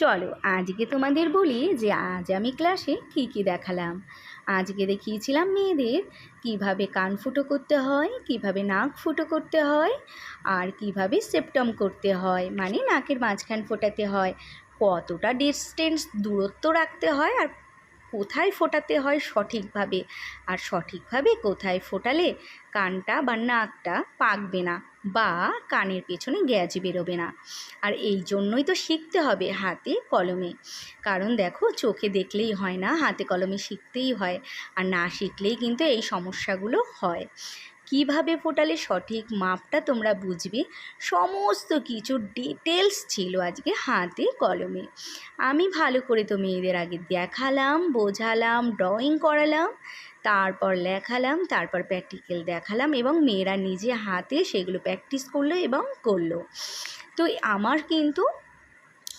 চলো, আজকে তোমাদের বলি যে আজ আমি ক্লাসে কি কি দেখালাম। আজকে দেখিয়েছিলাম মেয়েদের কীভাবে কান ফুটো করতে হয়, কীভাবে নাক ফুটো করতে হয়, আর কীভাবে সেপ্টম করতে হয় মানে নাকের মাঝখান ফোটাতে হয়, কতটা ডিস্টেন্স দূরত্ব রাখতে হয়, আর কোথায় ফোটাতে হয় সঠিকভাবে? আর সঠিকভাবে কোথায় ফোটালে কানটা বা নাকটা পাকবে না বা কানের পেছনে গ্যাজ বেরোবে না? আর এই জন্যই তো শিখতে হবে হাতে কলমে। কারণ দেখো, চোখে দেখলেই হয় না, হাতে কলমে শিখতেই হয়। আর না শিখলেই কিন্তু এই সমস্যাগুলো হয়। কীভাবে ফোটালে সঠিক মাপটা তোমরা বুঝবে? সমস্ত কিছু ডিটেলস ছিল আজকে হাতে কলমে। আমি ভালো করে তো মেয়েদের আগে দেখালাম, বোঝালাম ড্রয়িং করালাম, তারপর লেখালাম, তারপর প্র্যাকটিক্যাল দেখালাম এবং মেয়েরা নিজে হাতে সেগুলো প্র্যাকটিস করল এবং করল। তো আমার কিন্তু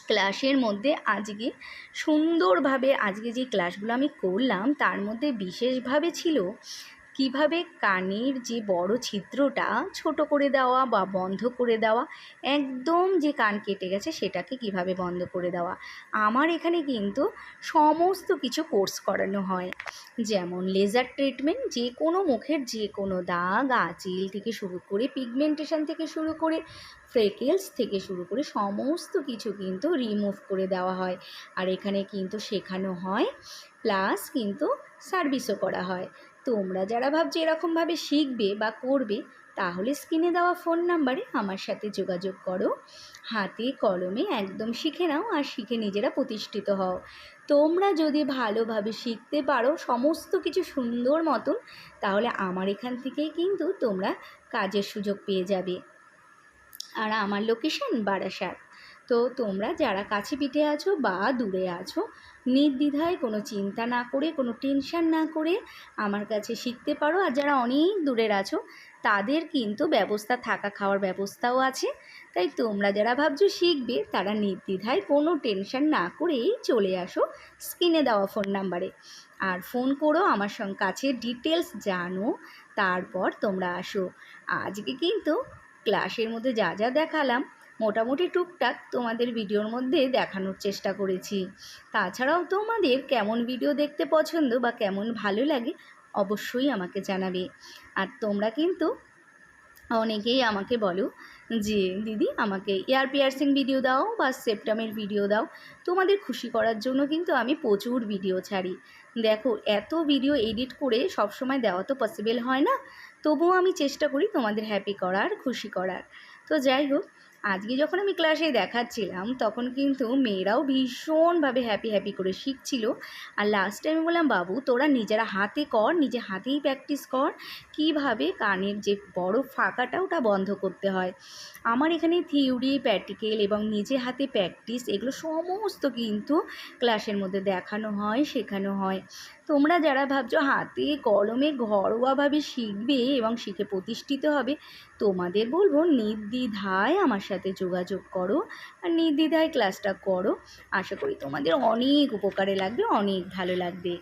ক্লাসের মধ্যে আজকে সুন্দরভাবে আজকে যে ক্লাসগুলো আমি করলাম, তার মধ্যে বিশেষভাবে ছিল কীভাবে কানের যে বড় ছিদ্রটা ছোট করে দেওয়া বা বন্ধ করে দেওয়া, একদম যে কান কেটে গেছে সেটাকে কীভাবে বন্ধ করে দেওয়া, আমার এখানে কিন্তু সমস্ত কিছু কোর্স করানো হয়। যেমন লেজার ট্রিটমেন্ট, যে কোনো মুখের যে কোনো দাগ, আঁচিল থেকে শুরু করে পিগমেন্টেশন থেকে শুরু করে ফ্রেকেলস থেকে শুরু করে সমস্ত কিছু কিন্তু রিমুভ করে দেওয়া হয়। আর এখানে কিন্তু শেখানো হয়, প্লাস কিন্তু সার্ভিসও করা হয়। তোমরা যারা ভাবছ এরকমভাবে শিখবে বা করবে, তাহলে স্ক্রিনে দেওয়া ফোন নাম্বারে আমার সাথে যোগাযোগ করো। হাতে কলমে একদম শিখে নাও আর শিখে নিজেরা প্রতিষ্ঠিত হও। তোমরা যদি ভালোভাবে শিখতে পারো সমস্ত কিছু সুন্দর মতন, তাহলে আমার এখান থেকেই কিন্তু তোমরা কাজের সুযোগ পেয়ে যাবে। আর আমার লোকেশন বারাসাত। তো তোমরা যারা কাছে পিঠে আছো বা দূরে আছো, নির্দ্বিধায় কোনো চিন্তা না করে, কোনো টেনশান না করে আমার কাছে শিখতে পারো। আর যারা অনেক দূরের আছো, তাদের কিন্তু ব্যবস্থা, থাকা খাওয়ার ব্যবস্থাও আছে। তাই তোমরা যারা ভাবছ শিখবে, তারা নির্দ্বিধায় কোনো টেনশন না করেই চলে আসো স্ক্রিনে দেওয়া ফোন নাম্বারে আর ফোন করো, আমার সঙ্গে কাছে ডিটেলস জানো, তারপর তোমরা আসো। আজকে কিন্তু ক্লাসের মধ্যে যা যা দেখালাম মোটামুটি টুকটাক তোমাদের ভিডিওর মধ্যে দেখানোর চেষ্টা করেছি। তাছাড়াও তোমাদের কেমন ভিডিও দেখতে পছন্দ বা কেমন ভালো লাগে অবশ্যই আমাকে জানাবে। আর তোমরা কিন্তু অনেকেই আমাকে বলো যে, দিদি, আমাকে এয়ার পিয়ার্সিং ভিডিও দাও বা সেপ্টামের ভিডিও দাও। তোমাদের খুশি করার জন্য কিন্তু আমি প্রচুর ভিডিও ছাড়ি। দেখো, এত ভিডিও এডিট করে সবসময় দেওয়া তো পসিবল হয় না। তবুও আমি চেষ্টা করি তোমাদের হ্যাপি করার, খুশি করার। তো যাই হোক আজকে যখন আমি ক্লাসে দেখাচ্ছিলাম, তখন কিন্তু মেয়েরাও ভীষণভাবে হ্যাপি হ্যাপি করে শিখছিল। আর লাস্ট টাইমে বললাম, বাবু, তোরা নিজেরা হাতে কর, নিজে হাতেই প্র্যাকটিস কর। কীভাবে কানের যে বড় ফাঁকাটা, ওটা বন্ধ করতে হয়? আমার এখানে থিওরি প্র্যাকটিক্যাল এবং নিজে হাতে প্র্যাকটিস এগুলো সমস্ত কিন্তু ক্লাসের মধ্যে দেখানো হয়, শেখানো হয়। তোমরা যারা ভাবছ হাতে কলমে ঘরোয়াভাবে শিখবে এবং শিখে প্রতিষ্ঠিত হবে, তোমাদের বলব নির্দ্বিধায় আমার সাথে যোগাযোগ করো আর নির্দ্বিধায় ক্লাসটা করো। আশা করি তোমাদের অনেক উপকারে লাগবে, অনেক ভালো লাগবে।